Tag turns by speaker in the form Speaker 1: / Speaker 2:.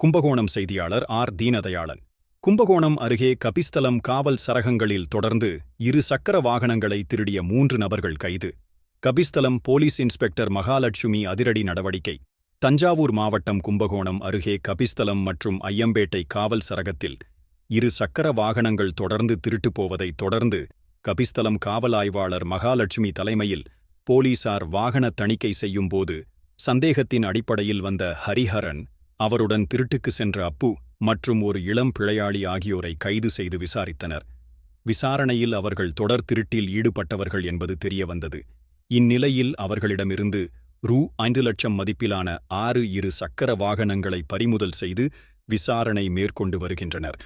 Speaker 1: கும்பகோணம் செய்தியாளர் ஆர். தீனதயாளன். கும்பகோணம் அருகே கபிஸ்தலம் காவல் சரகங்களில் தொடர்ந்து இரு சக்கர வாகனங்களை திருடிய மூன்று நபர்கள் கைது. கபிஸ்தலம் போலீஸ் இன்ஸ்பெக்டர் மகாலட்சுமி அதிரடி நடவடிக்கை. தஞ்சாவூர் மாவட்டம் கும்பகோணம் அருகே கபிஸ்தலம் மற்றும் ஐயம்பேட்டை காவல் சரகத்தில் இரு சக்கர வாகனங்கள் தொடர்ந்து திருட்டுப் போவதைத் தொடர்ந்து கபிஸ்தலம் காவல் ஆய்வாளர் மகாலட்சுமி தலைமையில் போலீசார் வாகன தணிக்கை செய்யும்போது சந்தேகத்தின் அடிப்படையில் வந்த ஹரிஹரன் அவருடன் திருட்டுக்கு சென்ற அப்பு மற்றும் ஒரு இளம் பிழையாளி ஆகியோரை கைது செய்து விசாரித்தனர். விசாரணையில் அவர்கள் தொடர் திருட்டில் ஈடுபட்டவர்கள் என்பது தெரியவந்தது. இந்நிலையில் அவர்களிடமிருந்து ரூ. ஐந்து லட்சம் மதிப்பிலான ஆறு இரு சக்கர வாகனங்களை பறிமுதல் செய்து விசாரணை மேற்கொண்டு வருகின்றனர்.